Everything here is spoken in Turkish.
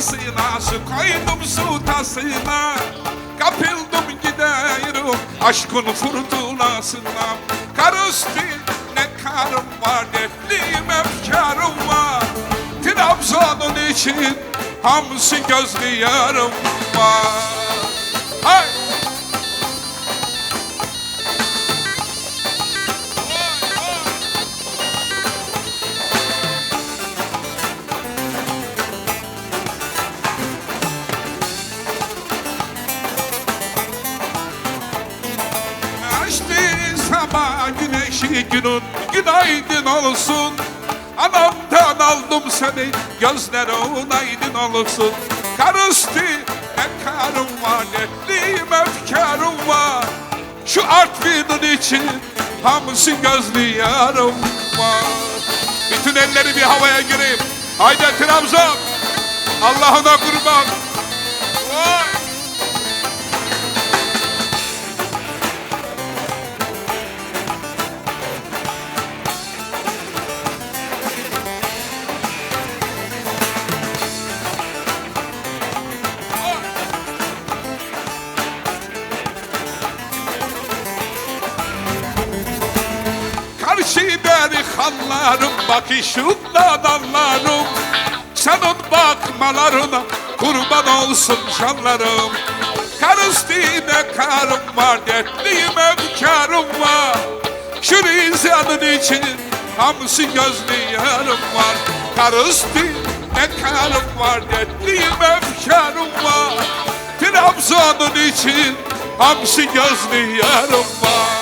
tasına Su koydum su tasına. Kapıldım giderim aşkın fırtınasına. Kar ne karım var dertliyim efkarım var. Trabzon'un için hamsi gözlü yarım var güneşi günün günaydın olsun. Anamdan aldım seni gözlerin aydın olsun. Kar üstü ne karım var netliyim efkarım var. Şu Artvin'in için hamsi gözlü yarım var. Bütün elleri bir havaya gireyim. Haydi Trabzon Allah'ına kurban. Vay! Hallarım bakışında dallarım. Senin bakmalarına kurban olsun canlarım. Kar üstüne karım var dertliyim efkarım var. Şu Rize'nin için hamsi gözlü yarım var. Kar üstüne karım var dertliyim efkarım var. Trabzon'un için hamsi gözlü yarım var